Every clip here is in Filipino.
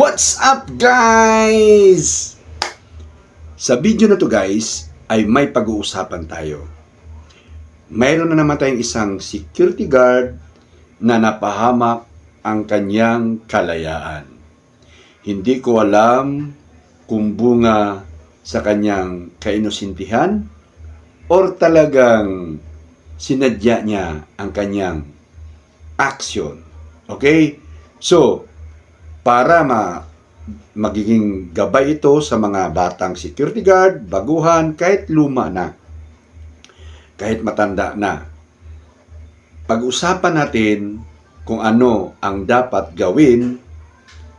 What's up guys? Sa video na to guys ay may pag-uusapan tayo. Mayroon na naman tayong isang security guard na napahamak ang kanyang kalayaan. Hindi ko alam kung bunga sa kanyang kainosintihan or talagang sinadya niya ang kanyang action. Okay? So, para ma magiging gabay ito sa mga batang security guard, baguhan, kahit luma na, kahit matanda na. Pag-usapan natin kung ano ang dapat gawin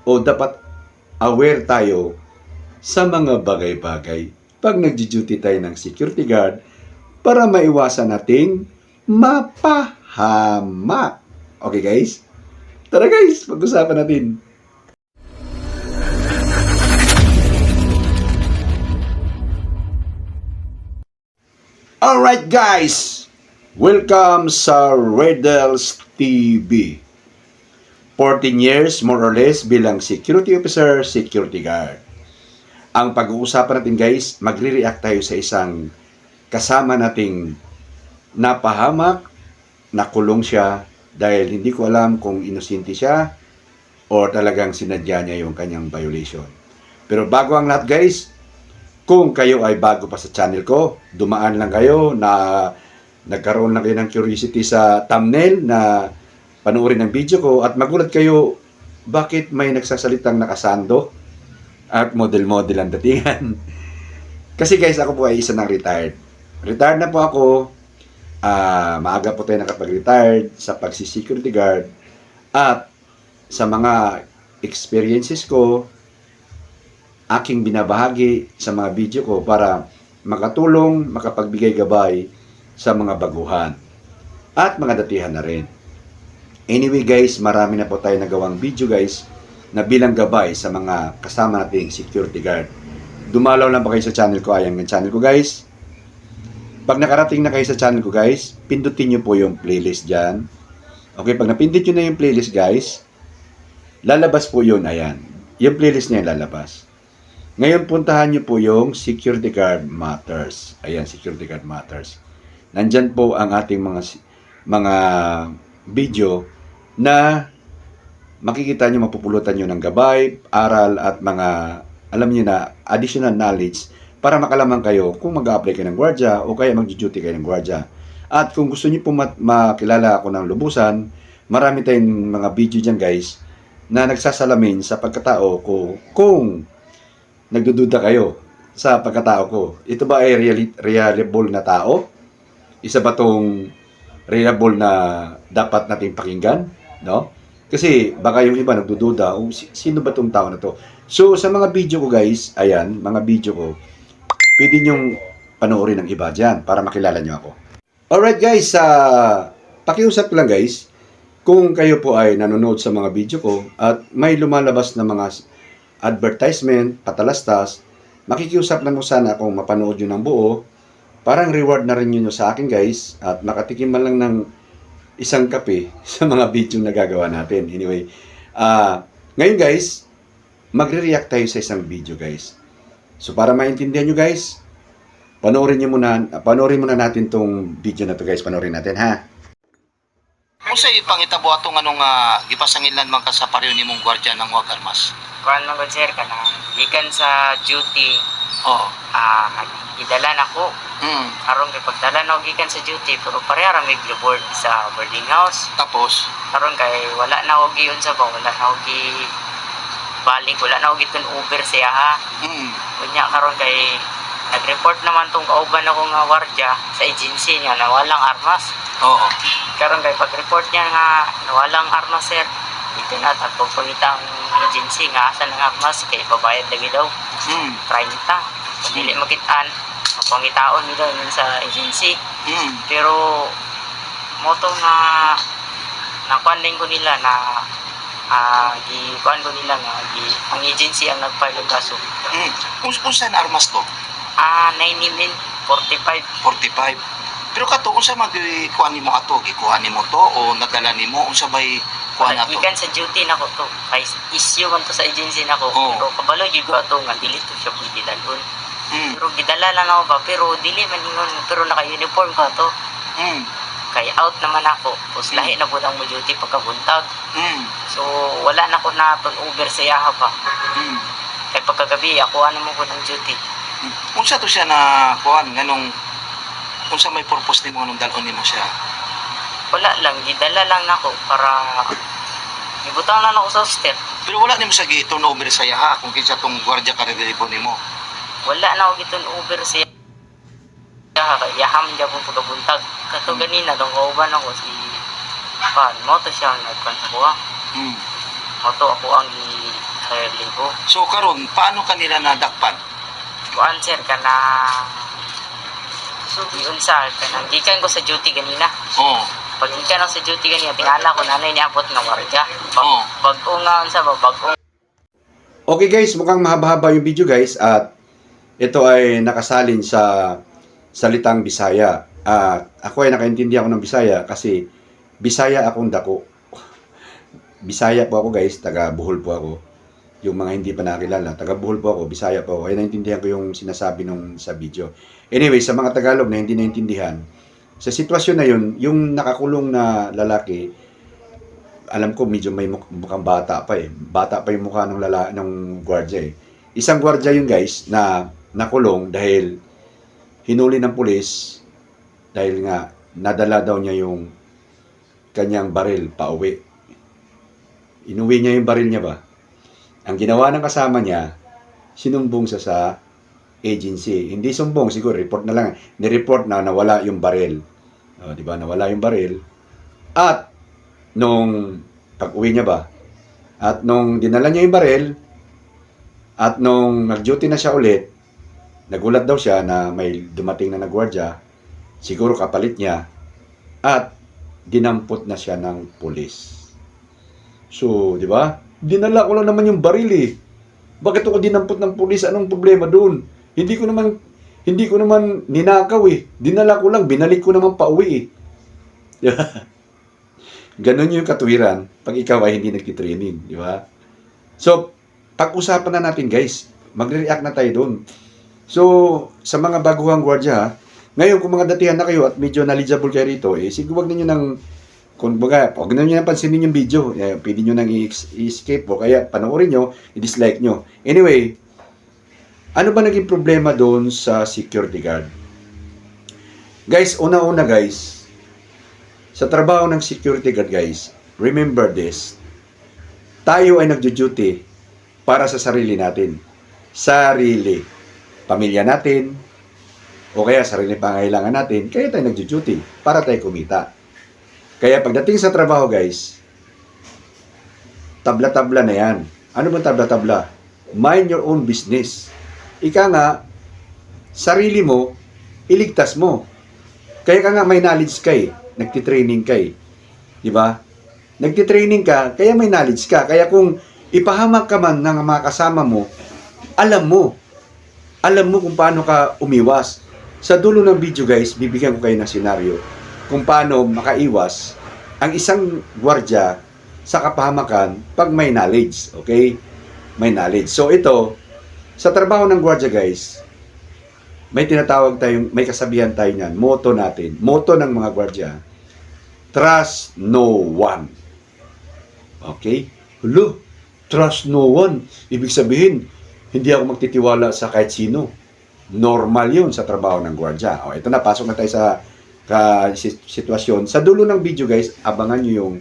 o dapat aware tayo sa mga bagay-bagay pag nagdi-duty tayo ng security guard para maiwasan nating mapahamak. Okay guys? Tara guys, pag-usapan natin. Alright guys, welcome sa Redels TV. 14 years more or less bilang security officer, security guard. Ang pag-uusapan natin guys, magre-react tayo sa isang kasama nating napahamak, nakulong siya dahil hindi ko alam kung inosente siya or talagang sinadya niya yung kanyang violation. Pero bago ang lahat guys, kung kayo ay bago pa sa channel ko, dumaan lang kayo na nagkaroon lang kayo ng curiosity sa thumbnail na panoorin ang video ko at magulat kayo bakit may nagsasalitang nakasando at model-model ang datingan. Kasi guys, ako po ay isa ng retired. Retired na po ako. Ah, maaga po tayo nakapag-retired sa pagsi-security guard at sa mga experiences ko, aking binabahagi sa mga video ko para makatulong, makapagbigay gabay sa mga baguhan at mga datihan na rin. Anyway guys, marami na po tayo nagawang video guys na bilang gabay sa mga kasama nating security guard. Dumalaw lang pa kayo sa channel ko, ayan ang channel ko guys. Pag nakarating na kayo sa channel ko guys, pindutin nyo po yung playlist dyan. Okay, pag napindot nyo na yung playlist guys, lalabas po yun, ayan. Yung playlist niya lalabas. Ngayon, puntahan nyo po yung Security Guard Matters. Ayan, Security Guard Matters. Nandyan po ang ating mga mga video na makikita nyo, mapupulutan nyo ng gabay, aral at mga, alam nyo na, additional knowledge para makalaman kayo kung mag-apply kayo ng gwardya o kaya mag-duty kayo ng gwardya. At kung gusto niyo po makilala ako ng lubusan, marami tayong mga video dyan guys na nagsasalamin sa pagkatao ko kung nagdududa kayo sa pagkatao ko. Ito ba ay reali- reliable na tao? Isa ba tong reliable na dapat nating pakinggan? No? Kasi baka yung iba nagdududa, oh, si- sino ba tong tao na to? So sa mga video ko guys, ayan, mga video ko, pwede nyong panoorin ng iba dyan para makilala nyo ako. Alright guys, sa pakiusap ko lang guys, kung kayo po ay nanonood sa mga video ko at may lumalabas na mga advertisement, patalastas, makikiusap lang po sana kung mapanood nyo ng buo. Parang reward na rin yun sa akin guys at makatikim man lang ng isang kape sa mga video na gagawa natin. Anyway, ah ngayon guys, magre-react tayo sa isang video guys. So para maintindihan nyo guys, panoorin nyo muna, panoorin muna natin tong video na to guys, panoorin natin ha. Kung sa ipangitabo atong anong uh, gipasangilan man ka sa pareho nimong gwardiya ng Wagarmas. kuan man gud sir kanang gikan sa duty Oo. ah gidalan ako Mm. aron kay pagdalan ako gikan sa duty pero pareha ra may board sa boarding house Tapos, karon kay wala na ako giyon sa ba wala na gi balik wala na ako gitun Uber siya ha mm. kunya karon kay nag-report naman tong kauban ako nga wardya sa agency niya na walang armas Oo. karon kay pag-report niya nga na walang armas sir ito na tapos pangita ang agency nga asa ng armas kay babayad lagi daw Mm. 30 dili makitaan mapangitaon nila yun sa agency Mm. pero moto nga nakuan din ko nila na ah gi kuan ko nila nga gi ang agency ang nag-file ng kaso Mm. Kung, kung saan armas to? Ah 9 min 45 45. Pero kato, unsa mag kuan nimo ato? Gikuha nimo to o nadala nimo? Unsa bay kuha na to. Gikan sa duty nako to. Kay issue man to sa agency nako. Oo. Pero kabalo gyud ko ato nga dili to siya pwede dalhon. Mm. Pero gidala lang ako ba pero dili man ingon pero naka-uniform ko to. Mm. Kay out naman ako. Tapos Mm. lahi na pud ang mo duty pagkabuntag. Mm. So wala na ko na ton over sa yaha pa. Mm. Kay pagkagabi ako ano mo ko ng duty. Unsa to siya na kuan nganong unsa may purpose nimo nung dalon nimo siya? Wala lang gidala lang nako para Ibutang na ako sa step. Pero wala nimo sa gi-turnover sa yaha kung kinsa tong gwardiya ka relebo nimo. Wala na ako giton over sa yaha. kay Yaham dyan po pagkabuntag. Kato ganina, dong kauban ako si Pan. Moto siya ang nagpan sa kuha. Mm. Moto ako ang i higher libo. So karon paano kanila nadakpan? Kuan sir ka na So, yun sa ka na. Gikan ko sa duty ganina. Oh. Pag gikan ako sa duty ganina, tingala ko nanay niabot nga warga. Bag, Oo. Bago nga unsa ba, bago Okay guys, mukhang mahaba-haba yung video guys at ito ay nakasalin sa salitang Bisaya. At ako ay nakaintindi ako ng Bisaya kasi Bisaya akong dako. Bisaya po ako guys, taga Bohol po ako. Yung mga hindi pa nakilala, taga Bohol po ako, Bisaya po ako. Ay naintindihan ko yung sinasabi nung sa video. Anyway, sa mga Tagalog na hindi naintindihan, sa sitwasyon na yun, yung nakakulong na lalaki, alam ko medyo may muk- mukhang bata pa eh. Bata pa yung mukha ng lala ng gwardiya eh. Isang gwardiya yun guys na nakulong dahil hinuli ng pulis dahil nga nadala daw niya yung kanyang baril pa uwi. Inuwi niya yung baril niya ba? Ang ginawa ng kasama niya, sinumbong siya sa agency. Hindi sumbong, siguro report na lang. Ni-report na nawala yung baril. O, di ba? Nawala yung baril. At nung pag-uwi niya ba, at nung dinala niya yung baril, at nung nag-duty na siya ulit, nagulat daw siya na may dumating na nagwardya, siguro kapalit niya, at dinampot na siya ng pulis. So, di ba? Dinala ko lang naman yung baril eh. Bakit ako dinampot ng pulis? Anong problema doon? Hindi ko naman hindi ko naman ninakaw eh. Dinala ko lang, binalik ko naman pa uwi eh. Ganon yung katwiran pag ikaw ay hindi nagtitraining, di ba? So, pag-usapan na natin guys, magre-react na tayo doon. So, sa mga baguhang gwardya, ha, ngayon kung mga datihan na kayo at medyo knowledgeable kayo rito, eh, sige wag ninyo nang, kung baga, wag ninyo nang pansinin yung video, eh, pwede nyo nang i-escape o kaya panoorin nyo, i-dislike nyo. Anyway, ano ba naging problema doon sa security guard? Guys, una-una guys, sa trabaho ng security guard guys, remember this. Tayo ay nagjo-duty para sa sarili natin. Sarili. Pamilya natin, o kaya sarili pangailangan natin, kaya tayo nagjo-duty para tayo kumita. Kaya pagdating sa trabaho guys, tabla-tabla na yan. Ano ba tabla-tabla? Mind your own business. Ika nga, sarili mo, iligtas mo. Kaya ka nga may knowledge ka eh. Nagtitraining ka eh. Di ba? Nagtitraining ka, kaya may knowledge ka. Kaya kung ipahamak ka man ng mga kasama mo, alam mo. Alam mo kung paano ka umiwas. Sa dulo ng video guys, bibigyan ko kayo ng senaryo kung paano makaiwas ang isang gwardya sa kapahamakan pag may knowledge. Okay? May knowledge. So ito, sa trabaho ng gwardya guys, may tinatawag tayong, may kasabihan tayo niyan, motto natin, motto ng mga gwardya, trust no one. Okay? Hulo, trust no one. Ibig sabihin, hindi ako magtitiwala sa kahit sino. Normal yun sa trabaho ng gwardya. O, ito na, pasok na tayo sa si- sitwasyon. Sa dulo ng video guys, abangan nyo yung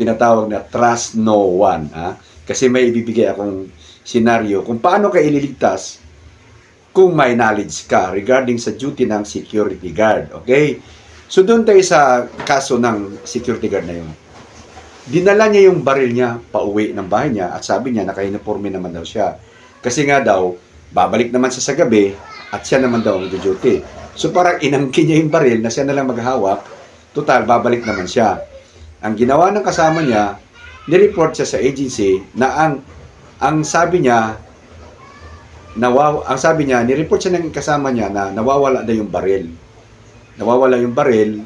tinatawag na trust no one. Ha? Kasi may ibibigay akong senaryo kung paano ka ililigtas kung may knowledge ka regarding sa duty ng security guard. Okay? So doon tayo sa kaso ng security guard na yun. Dinala niya yung baril niya pauwi ng bahay niya at sabi niya naka-uniforme naman daw siya. Kasi nga daw, babalik naman siya sa gabi at siya naman daw ang duty. So parang inangkin niya yung baril na siya na lang maghawak. Total, babalik naman siya. Ang ginawa ng kasama niya, nireport siya sa agency na ang ang sabi niya nawaw ang sabi niya, nireport siya ng kasama niya na nawawala daw yung baril. Nawawala yung baril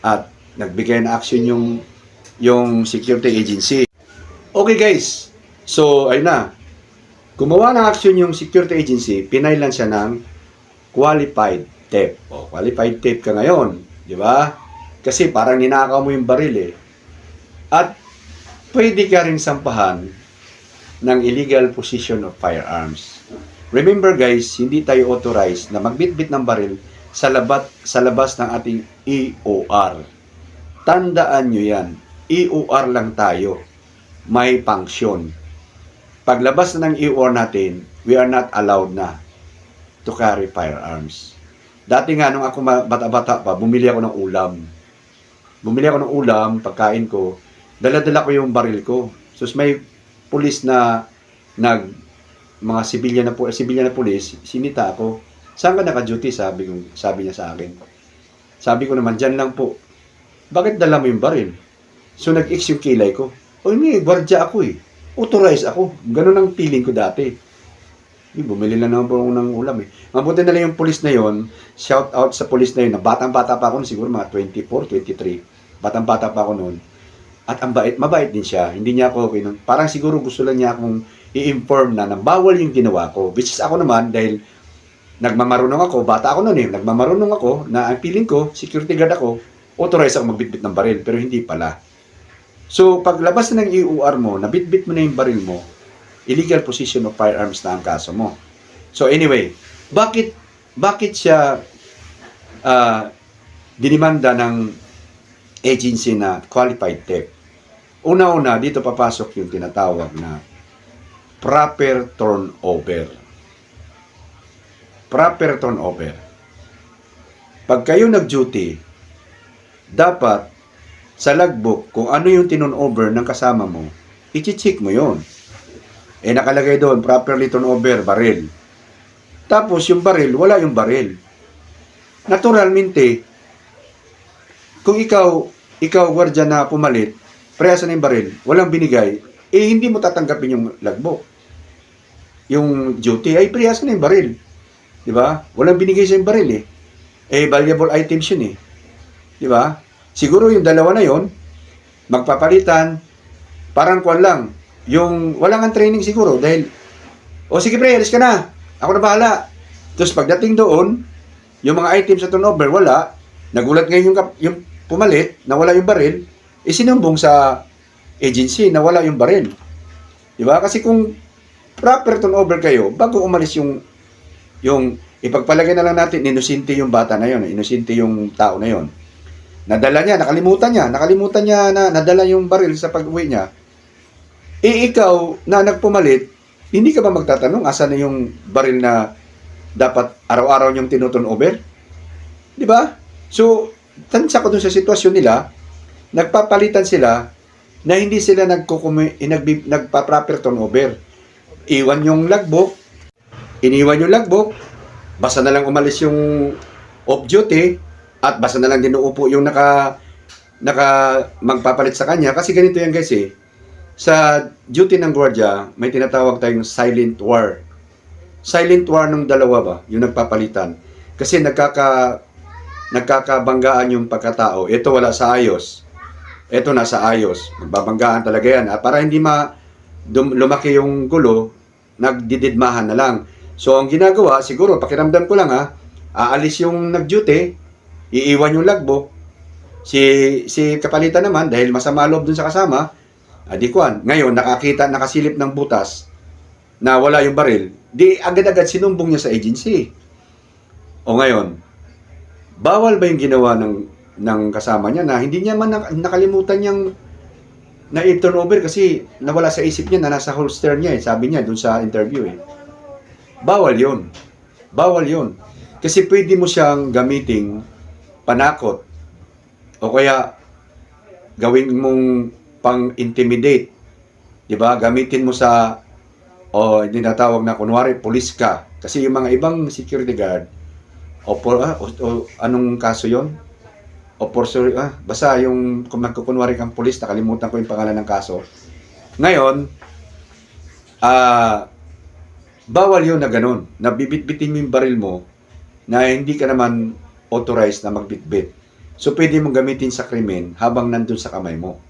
at nagbigay na action yung yung security agency. Okay guys, so ayun na. Gumawa ng action yung security agency, pinailan siya ng qualified tape. O, qualified tape ka ngayon, di ba? Kasi parang ninakaw mo yung baril eh. At pwede ka rin sampahan ng illegal possession of firearms. Remember guys, hindi tayo authorized na magbitbit ng baril sa labat sa labas ng ating EOR. Tandaan nyo yan. EOR lang tayo. May function. Paglabas na ng EOR natin, we are not allowed na to carry firearms. Dati nga, nung ako bata-bata pa, bumili ako ng ulam. Bumili ako ng ulam, pagkain ko, dala-dala ko yung baril ko. So, may pulis na nag mga sibilyan na po sibilyan na pulis, sinita ako. Saan ka naka-duty? Sabi ko, sabi niya sa akin. Sabi ko naman, dyan lang po. Bakit dala mo yung baril? So, nag-X yung kilay ko. O hindi, gwardiya ako eh. Authorized ako. Ganun ang feeling ko dati. Eh, bumili lang naman po ng ulam eh. Mabuti na lang yung pulis na yon. Shout out sa pulis na. Na batang-bata pa ako, siguro mga 24, 23. Batang-bata pa ako noon. At ang bait, mabait din siya. Hindi niya ako okay nun. Parang siguro gusto lang niya akong i-inform na na bawal yung ginawa ko. Which is ako naman, dahil nagmamarunong ako, bata ako noon eh, nagmamarunong ako na ang feeling ko, security guard ako, authorized ako magbitbit ng baril, pero hindi pala. So, paglabas na ng EOR mo, nabitbit mo na yung baril mo, illegal possession of firearms na ang kaso mo. So, anyway, bakit bakit siya ah, dinimanda ng agency na qualified tech? Una-una, dito papasok yung tinatawag na proper turnover. Proper turnover. Pag kayo nag-duty, dapat sa logbook, kung ano yung tinon-over ng kasama mo, i-check mo yon. Eh, nakalagay doon, properly turnover, baril. Tapos, yung baril, wala yung baril. Naturalmente, kung ikaw, ikaw, gwardiya na pumalit, presa na yung baril, walang binigay, eh, hindi mo tatanggapin yung logbook. Yung duty, ay, presa na yung baril. Di ba? Walang binigay sa yung baril eh. Eh, valuable items yun eh. Di ba? Siguro yung dalawa na yon magpapalitan, parang kwan lang, yung walang ang training siguro dahil, o sige pre, alis ka na, ako na bahala. Tapos pagdating doon, yung mga items sa turnover, wala, nagulat ngayon yung, yung pumalit, na wala yung baril, isinumbong sa agency na wala yung baril. Di ba? Kasi kung proper turnover kayo, bago umalis yung, yung, ipagpalagay na lang natin, inosente yung bata na yon, inosente yung tao na yon. Nadala niya, nakalimutan niya, nakalimutan niya na nadala yung baril sa pag-uwi niya. Eh ikaw na nagpumalit, hindi ka ba magtatanong asan na yung baril na dapat araw-araw niyong tinuturn over? Di ba? So, tansya ko dun sa sitwasyon nila, nagpapalitan sila na hindi sila nagkukumi, eh, nagbi, nagpa-proper turnover. Iwan yung logbook, iniwan yung logbook, basta na lang umalis yung off duty, at basta na lang dinuupo yung naka naka magpapalit sa kanya kasi ganito yan guys eh sa duty ng gwardiya may tinatawag tayong silent war. Silent war ng dalawa ba yung nagpapalitan? Kasi nagkaka nagkakabanggaan yung pagkatao. Ito wala sa ayos. Ito nasa ayos. Magbabanggaan talaga yan At para hindi ma lumaki yung gulo nagdididmahan na lang. So ang ginagawa siguro pakiramdam ko lang ha aalis yung nag-duty iiwan yung logbook. Si si kapalitan naman dahil masama loob dun sa kasama, adi kuan. Ngayon nakakita nakasilip ng butas na wala yung baril, di agad-agad sinumbong niya sa agency. O ngayon, bawal ba yung ginawa ng ng kasama niya na hindi niya man nak- nakalimutan niyang na turnover kasi nawala sa isip niya na nasa holster niya eh. Sabi niya dun sa interview eh. Bawal yun. Bawal yun. Kasi pwede mo siyang gamiting panakot o kaya gawin mong pang-intimidate. 'Di ba? Gamitin mo sa o hindi natawag na kunwari pulis ka kasi yung mga ibang security guard o, por, ah, o, anong kaso yon o sorry, ah, basta yung kung magkukunwari kang pulis nakalimutan ko yung pangalan ng kaso ngayon ah bawal yun na ganun na bibitbitin mo yung baril mo na hindi ka naman authorized na magbitbit. So, pwede mong gamitin sa krimen habang nandun sa kamay mo.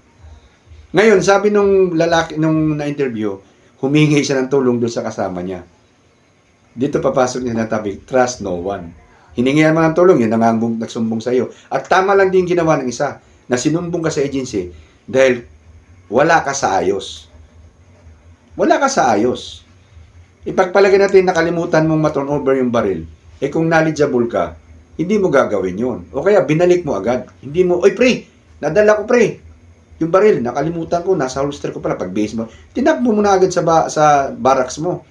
Ngayon, sabi nung lalaki, nung na-interview, humingi siya ng tulong doon sa kasama niya. Dito papasok niya na tabi, trust no one. Hiningi naman ng tulong, yun nangangbong, nagsumbong sa iyo. At tama lang din ginawa ng isa, na sinumbong ka sa agency dahil wala ka sa ayos. Wala ka sa ayos. Ipagpalagay natin nakalimutan mong maturn over yung baril. Eh kung knowledgeable ka, hindi mo gagawin yun. O kaya binalik mo agad. Hindi mo, oy pre, nadala ko pre. Yung baril, nakalimutan ko, nasa holster ko pala pag base mo. Tinakbo mo na agad sa, ba- sa barracks mo.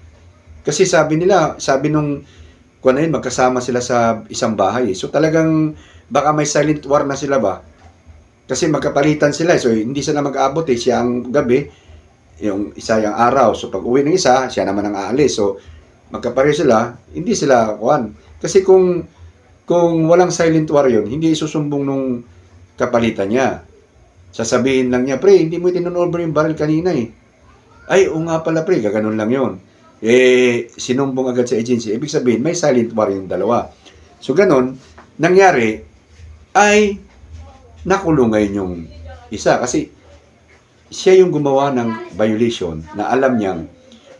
Kasi sabi nila, sabi nung, kung ano yun, magkasama sila sa isang bahay. So talagang, baka may silent war na sila ba? Kasi magkapalitan sila. So hindi sila mag-aabot eh. Siya ang gabi, yung isa yung araw. So pag uwi ng isa, siya naman ang aalis. So magkapareho sila, hindi sila kuan. Kasi kung kung walang silent war yun, hindi isusumbong nung kapalitan niya. Sasabihin lang niya, pre, hindi mo over yung barrel kanina eh. Ay, o nga pala pre, gaganon lang yon. Eh, sinumbong agad sa agency. Ibig sabihin, may silent war yung dalawa. So, ganon, nangyari, ay nakulong ngayon yung isa. Kasi, siya yung gumawa ng violation na alam niyang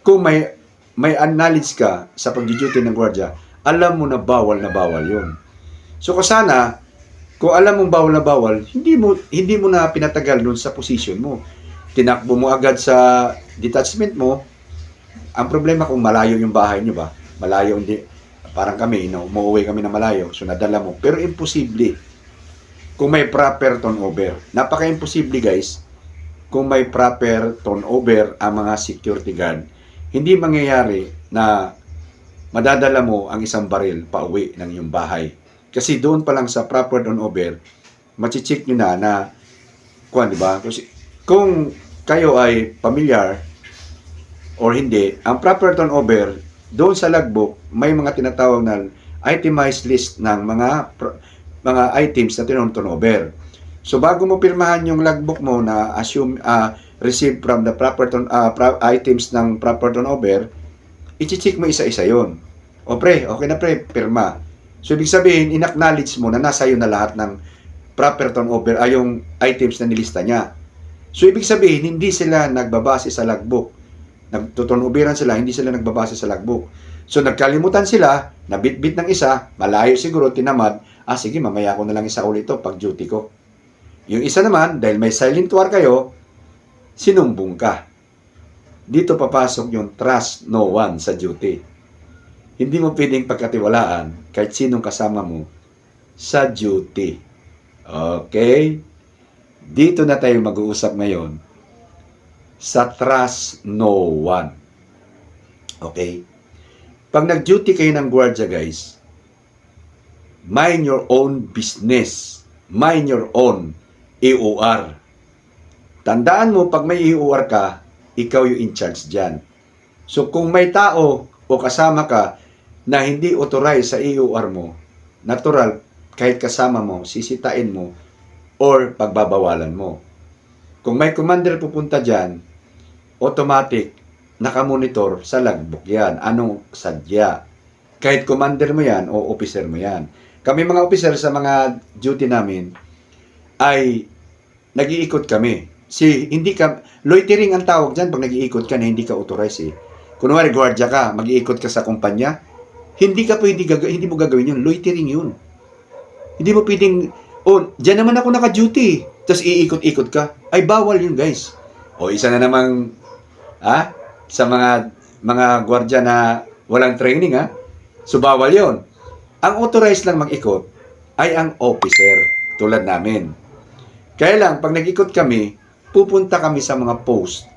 kung may may knowledge ka sa pag-duty ng gwardiya, alam mo na bawal na bawal yon. So kung sana, kung alam mong bawal na bawal, hindi mo hindi mo na pinatagal doon sa position mo. Tinakbo mo agad sa detachment mo. Ang problema kung malayo yung bahay nyo ba? Malayo hindi. Parang kami, no, umuwi kami na malayo. So nadala mo. Pero imposible kung may proper turnover. Napaka-imposible guys kung may proper turnover ang mga security guard. Hindi mangyayari na madadala mo ang isang baril pa uwi ng iyong bahay. Kasi doon pa lang sa proper turnover, machicheck nyo na na, kuhan, di ba? Kasi kung kayo ay familiar or hindi, ang proper turnover, doon sa logbook, may mga tinatawag na itemized list ng mga mga items na tinurnover. So bago mo pirmahan yung logbook mo na assume uh, receive from the proper turn, uh, pro- items ng proper turnover, i-check mo isa-isa yon. O pre, okay na pre, pirma. So ibig sabihin, in-acknowledge mo na nasa iyo na lahat ng proper turnover ay yung items na nilista niya. So ibig sabihin, hindi sila nagbabase sa logbook. Nagtuturnoveran sila, hindi sila nagbabase sa logbook. So nagkalimutan sila, nabitbit ng isa, malayo siguro, tinamad, ah sige, mamaya ko na lang isa ulit ito pag duty ko. Yung isa naman, dahil may silent war kayo, sinumbong ka. Dito papasok yung trust no one sa duty. Hindi mo pwedeng pagkatiwalaan kahit sinong kasama mo sa duty. Okay? Dito na tayo mag-uusap ngayon sa trust no one. Okay? Pag nag-duty kayo ng gwardiya, guys, mind your own business. Mind your own EOR. Tandaan mo, pag may EOR ka, ikaw yung in charge dyan. So, kung may tao o kasama ka na hindi authorized sa EOR mo, natural, kahit kasama mo, sisitain mo, or pagbabawalan mo. Kung may commander pupunta dyan, automatic, nakamonitor sa logbook yan. Anong sadya? Kahit commander mo yan o officer mo yan. Kami mga officer sa mga duty namin, ay nag-iikot kami. Si hindi ka loitering ang tawag diyan pag nag-iikot ka na hindi ka authorized eh. Kunwari gwardiya ka, mag-iikot ka sa kumpanya, hindi ka pwede gaga- hindi mo gagawin yun. Loitering yun. Hindi mo pwedeng oh, diyan naman ako naka-duty. Tapos iikot-ikot ka. Ay bawal yun, guys. O isa na namang ha, sa mga mga gwardiya na walang training ha. So bawal 'yon. Ang authorized lang mag-ikot ay ang officer tulad namin. Kaya lang, pag nag-ikot kami, pupunta kami sa mga post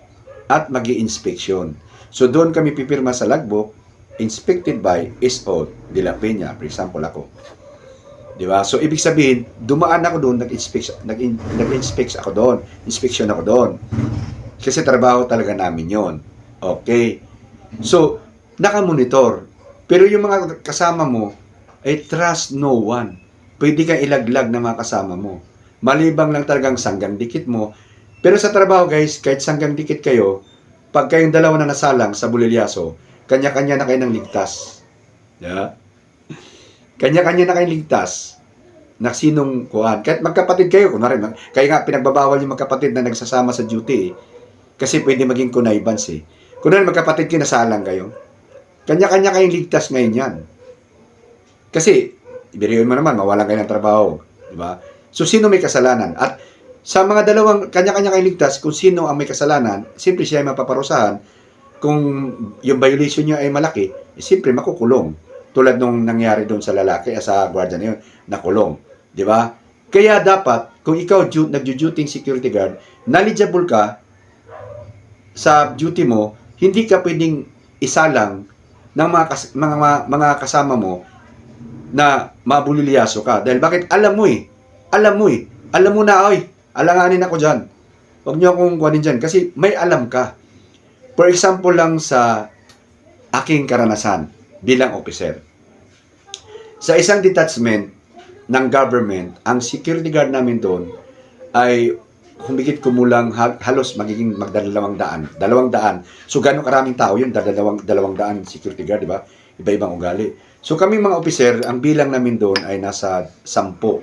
at mag inspection So doon kami pipirma sa logbook, inspected by SO de la Peña, for example ako. Di ba? So ibig sabihin, dumaan ako doon, nag-inspect, nag- nag-inspect ako doon, inspection ako doon. Kasi trabaho talaga namin yon. Okay. So, nakamonitor. Pero yung mga kasama mo, ay trust no one. Pwede kang ilaglag ng mga kasama mo. Malibang lang talagang sanggang dikit mo. Pero sa trabaho guys, kahit sanggang dikit kayo, pag kayong dalawa na nasalang sa bulilyaso, kanya-kanya na kayo ng ligtas. Yeah? Kanya-kanya na kayong ligtas na sinong kuhan. Kahit magkapatid kayo, kunwari, mag- kaya nga pinagbabawal yung magkapatid na nagsasama sa duty eh. Kasi pwede maging connivance eh. Kunwari magkapatid kayo, nasalang kayo. Kanya-kanya kayong ligtas ngayon yan. Kasi, ibiriyon mo naman, mawalan kayo ng trabaho. Di ba? So, sino may kasalanan? At sa mga dalawang kanya-kanya kayong ligtas, kung sino ang may kasalanan, siyempre siya ay mapaparusahan. Kung yung violation niya ay malaki, eh, siyempre makukulong. Tulad nung nangyari doon sa lalaki, ah, sa gwardiya na yun, nakulong. Di ba? Kaya dapat, kung ikaw du- nagjo-duty security guard, knowledgeable ka sa duty mo, hindi ka pwedeng isalang ng mga, kas- mga, mga, mga kasama mo na mabulilyaso ka. Dahil bakit? Alam mo eh. Alam mo eh. Alam mo na, oy, alanganin ako dyan. Huwag niyo akong kuhanin dyan. Kasi may alam ka. For example lang sa aking karanasan bilang officer. Sa isang detachment ng government, ang security guard namin doon ay humigit kumulang ha- halos magiging magdalawang daan. Dalawang daan. So, gano'ng karaming tao yun? Dalawang, dalawang daan security guard, di ba? Iba-ibang ugali. So, kami mga officer, ang bilang namin doon ay nasa sampo.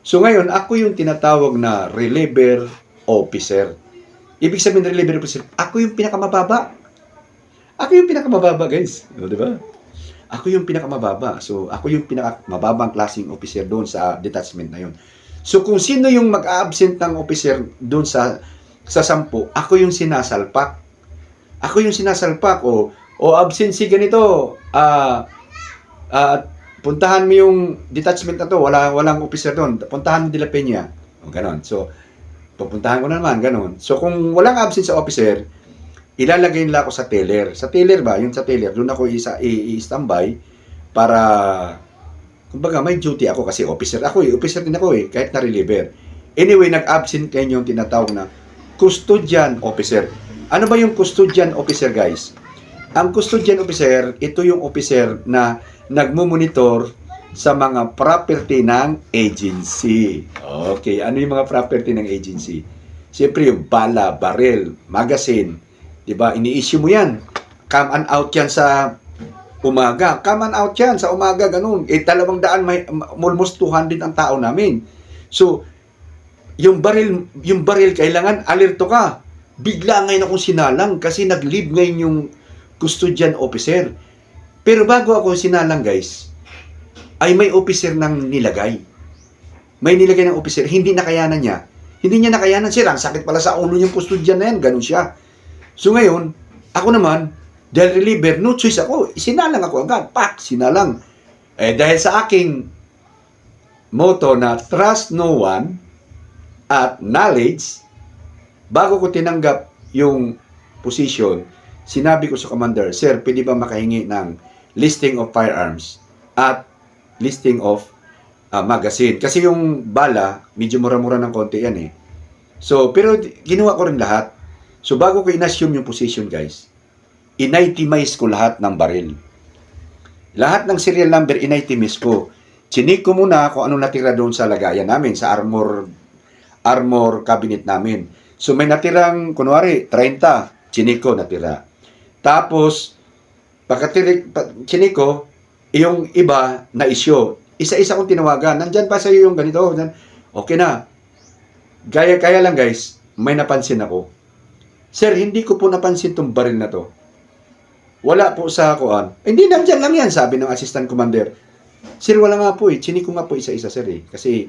So, ngayon, ako yung tinatawag na reliever officer. Ibig sabihin ng reliever officer, ako yung pinakamababa. Ako yung pinakamababa, guys. O, di ba? Ako yung pinakamababa. So, ako yung pinakamababang klaseng officer doon sa detachment na yun. So, kung sino yung mag-absent ng officer doon sa sa sampu, ako yung sinasalpak. Ako yung sinasalpak. O, o absent si ganito. Ah, ah, puntahan mo yung detachment na to. Wala, walang officer doon. Puntahan mo De La Peña. O, ganon. So, pupuntahan ko na naman, ganon. So, kung walang absent sa officer, ilalagay nila ako sa teller. Sa teller ba? Yung sa teller, doon ako isa, i-standby para, kumbaga, may duty ako kasi officer ako eh. Officer din ako eh, kahit na reliever. Anyway, nag-absent kayo yung tinatawag na custodian officer. Ano ba yung custodian officer, guys? Ang custodian officer, ito yung officer na nagmumonitor sa mga property ng agency. Okay, ano yung mga property ng agency? Siyempre yung bala, barrel, magazine, 'di ba? Ini-issue mo 'yan. Come and out 'yan sa umaga. Come and out 'yan sa umaga ganun. Eh dalawang daan may almost 200 ang tao namin. So yung baril, yung baril kailangan alerto ka. Bigla ngayon akong sinalang kasi nag-leave ngayon yung custodian officer. Pero bago ako sinalang guys, ay may officer nang nilagay. May nilagay ng officer, hindi nakayanan niya. Hindi niya nakayanan sir, ang sakit pala sa ulo niyang custodian na yan, ganun siya. So ngayon, ako naman, dahil reliever, no choice ako, sinalang ako agad, pak, sinalang. Eh dahil sa aking motto na trust no one at knowledge, bago ko tinanggap yung position, sinabi ko sa commander, Sir, pwede ba makahingi ng listing of firearms at listing of ah, magazine? Kasi yung bala, medyo mura-mura ng konti yan eh. So, pero ginawa ko rin lahat. So, bago ko in-assume yung position, guys, in-itemize ko lahat ng baril. Lahat ng serial number, in-itemize ko. Chinik ko muna kung ano natira doon sa lagayan namin, sa armor armor cabinet namin. So may natirang, kunwari, 30, chiniko natira. Tapos, pagkatirik, pa, chiniko, yung iba na isyo, isa-isa kong tinawagan. Nandyan pa sa iyo yung ganito. Okay na. Gaya, kaya lang guys, may napansin ako. Sir, hindi ko po napansin tong baril na to. Wala po sa kuan. Hindi, nandyan lang yan, sabi ng assistant commander. Sir, wala nga po eh. Chiniko nga po isa-isa, sir eh. Kasi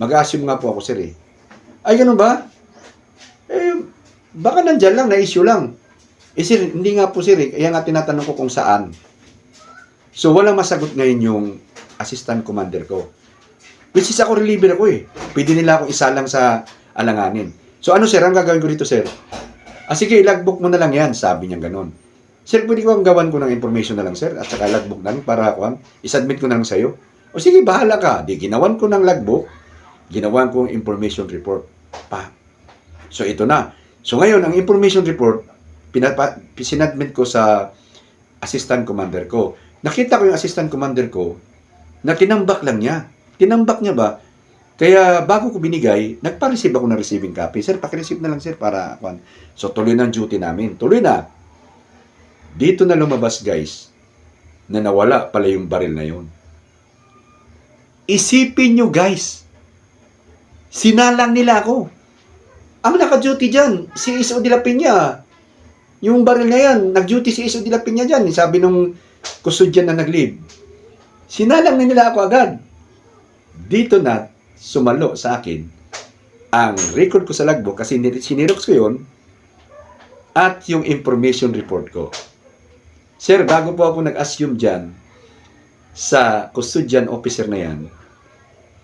mag-assume nga po ako, sir eh. Ay, ganun ba? Eh, baka nandyan lang, na-issue lang. Eh, sir, hindi nga po, sir eh. Kaya nga tinatanong ko kung saan. So, walang masagot ngayon yung assistant commander ko. Which is ako reliever ako eh. Pwede nila akong isa lang sa alanganin. So, ano sir, ang gagawin ko dito, sir? Ah, sige, logbook mo na lang yan, sabi niya ganun. Sir, pwede ko ang gawan ko ng information na lang, sir, at saka logbook na lang para ako, isubmit ko na lang sa'yo. O sige, bahala ka. Di, ginawan ko ng logbook, ginawan ko ang information report. Pa. So, ito na. So, ngayon, ang information report, pinapa, sinadmit ko sa assistant commander ko. Nakita ko yung assistant commander ko na tinambak lang niya. Tinambak niya ba? Kaya bago ko binigay, nagpa-receive ako ng receiving copy. Sir, paki-receive na lang sir para kwan. So tuloy na ang duty namin. Tuloy na. Dito na lumabas guys na nawala pala yung baril na yun. Isipin nyo guys, sinalang nila ako. Ang naka-duty dyan, si Iso de la Peña. Yung baril na yan, nag-duty si Iso de la Peña dyan. Sabi nung kusudyan na nag-leave. Sinalang na nila ako agad. Dito na sumalo sa akin ang record ko sa logbook kasi nir- sinirox ko yun at yung information report ko. Sir, bago po ako nag-assume dyan sa custodian officer na yan,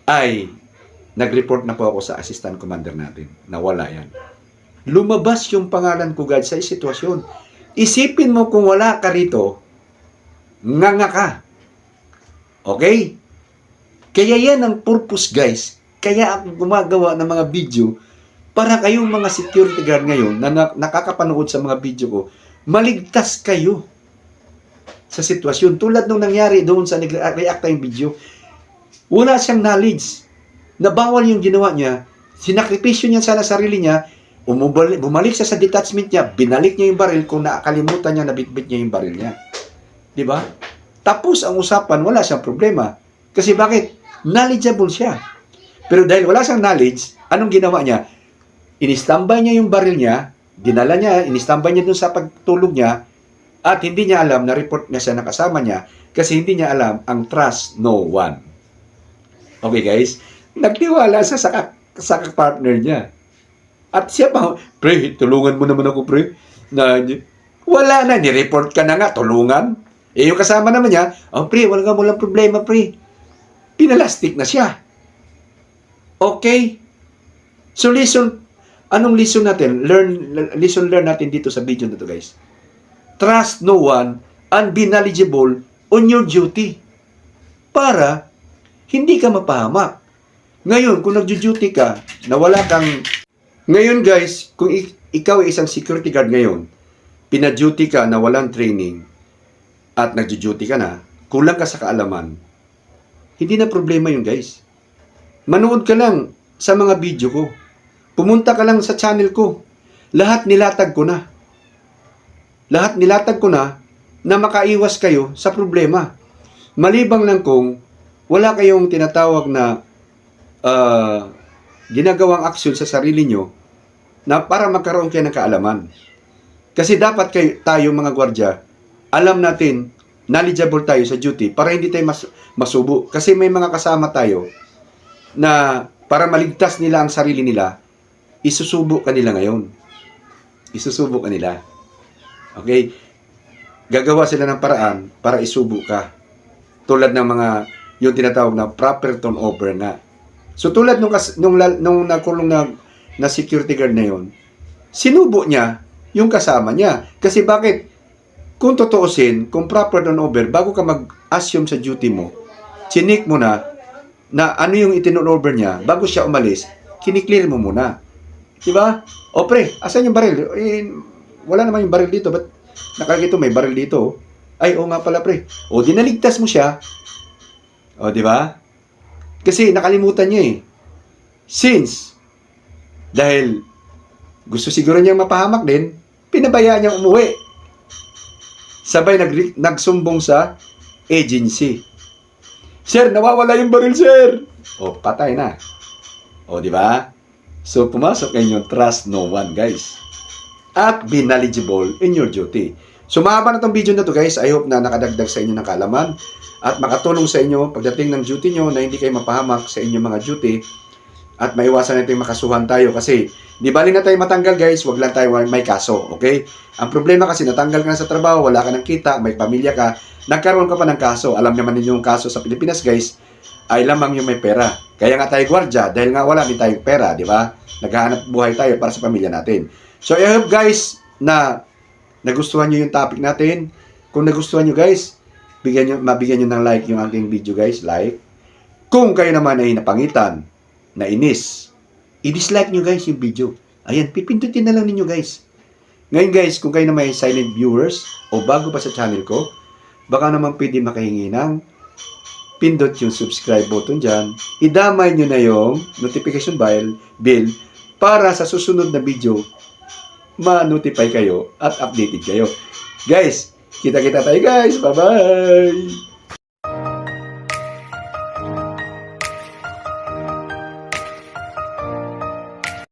ay nag-report na po ako sa assistant commander natin na wala yan. Lumabas yung pangalan ko, God, sa sitwasyon. Isipin mo kung wala ka rito, nga nga ka. Okay? Kaya yan ang purpose, guys. Kaya ako gumagawa ng mga video para kayong mga security guard ngayon na na- nakakapanood sa mga video ko, maligtas kayo sa sitwasyon. Tulad nung nangyari doon sa nag-react tayong video, wala siyang knowledge na bawal yung ginawa niya, sinakripisyo niya sana sarili niya, umubalik, bumalik siya sa detachment niya, binalik niya yung baril kung nakakalimutan niya na bitbit niya yung baril niya. Di ba? Tapos ang usapan, wala siyang problema. Kasi bakit? Knowledgeable siya. Pero dahil wala siyang knowledge, anong ginawa niya? Inistambay niya yung baril niya, dinala niya, inistambay niya dun sa pagtulog niya, at hindi niya alam na report niya siya nakasama niya kasi hindi niya alam ang trust no one. Okay guys? Nagtiwala sa sa, sa partner niya. At siya pa, pre, tulungan mo naman ako, pre. Na, wala na, ni-report ka na nga, tulungan. Eh, yung kasama naman niya, oh, pre, wala ka walang problema, pre. Pinalastik na siya. Okay? So, listen, anong lesson natin? Learn, lesson learn natin dito sa video na to, guys. Trust no one and be knowledgeable on your duty. Para hindi ka mapahamak. Ngayon, kung nagjo-duty ka, na wala kang... Ngayon, guys, kung ik- ikaw ay isang security guard ngayon, pina-duty ka na walang training, at nagjo-duty ka na, kulang ka sa kaalaman, hindi na problema yun, guys. Manood ka lang sa mga video ko. Pumunta ka lang sa channel ko. Lahat nilatag ko na. Lahat nilatag ko na na makaiwas kayo sa problema. Malibang lang kung wala kayong tinatawag na ah, ginagawang aksyon sa sarili nyo na para magkaroon kayo ng kaalaman. Kasi dapat kayo, tayo mga gwardya, alam natin, knowledgeable tayo sa duty para hindi tayo mas, masubo. Kasi may mga kasama tayo na para maligtas nila ang sarili nila, isusubo kanila ngayon. Isusubo kanila. Okay? Gagawa sila ng paraan para isubo ka. Tulad ng mga yung tinatawag na proper turnover nga. So tulad nung, nung, nung nakulong na, na security guard na yun, sinubo niya yung kasama niya. Kasi bakit? Kung totoosin, kung proper turnover, bago ka mag-assume sa duty mo, chinik mo na na ano yung itinurnover niya, bago siya umalis, kiniklear mo muna. Di ba? O pre, asan yung baril? Eh, wala naman yung baril dito. Ba't nakalagay ito, may baril dito? Ay, oo nga pala pre. O, dinaligtas mo siya. O, di ba? Kasi nakalimutan niya eh. Since, dahil gusto siguro niyang mapahamak din, pinabayaan niyang umuwi. Sabay nag, nagsumbong sa agency. Sir, nawawala yung baril, sir. O, patay na. O, di ba? So, pumasok kayo yung trust no one, guys. At be knowledgeable in your duty. So, mahaba na tong video na to, guys. I hope na nakadagdag sa inyo ng kaalaman at makatulong sa inyo pagdating ng duty nyo na hindi kayo mapahamak sa inyong mga duty at maiwasan natin makasuhan tayo kasi di bali na tayo matanggal guys, wag lang tayo may kaso, okay? Ang problema kasi natanggal ka na sa trabaho, wala ka ng kita, may pamilya ka, nagkaroon ka pa ng kaso. Alam naman ninyo yung kaso sa Pilipinas guys, ay lamang yung may pera. Kaya nga tayo gwardya dahil nga wala din tayong pera, di ba? Naghahanap buhay tayo para sa pamilya natin. So I hope guys na nagustuhan nyo yung topic natin. Kung nagustuhan nyo guys, bigyan nyo, mabigyan nyo ng like yung ating video guys, like. Kung kayo naman ay napangitan, na inis, i-dislike nyo guys yung video. Ayan, pipindutin na lang ninyo guys. Ngayon guys, kung kayo na may silent viewers o bago pa sa channel ko, baka naman pwede makahingi ng pindot yung subscribe button dyan. Idamay nyo na yung notification bell, para sa susunod na video ma-notify kayo at updated kayo. Guys, kita-kita tayo guys. Bye-bye!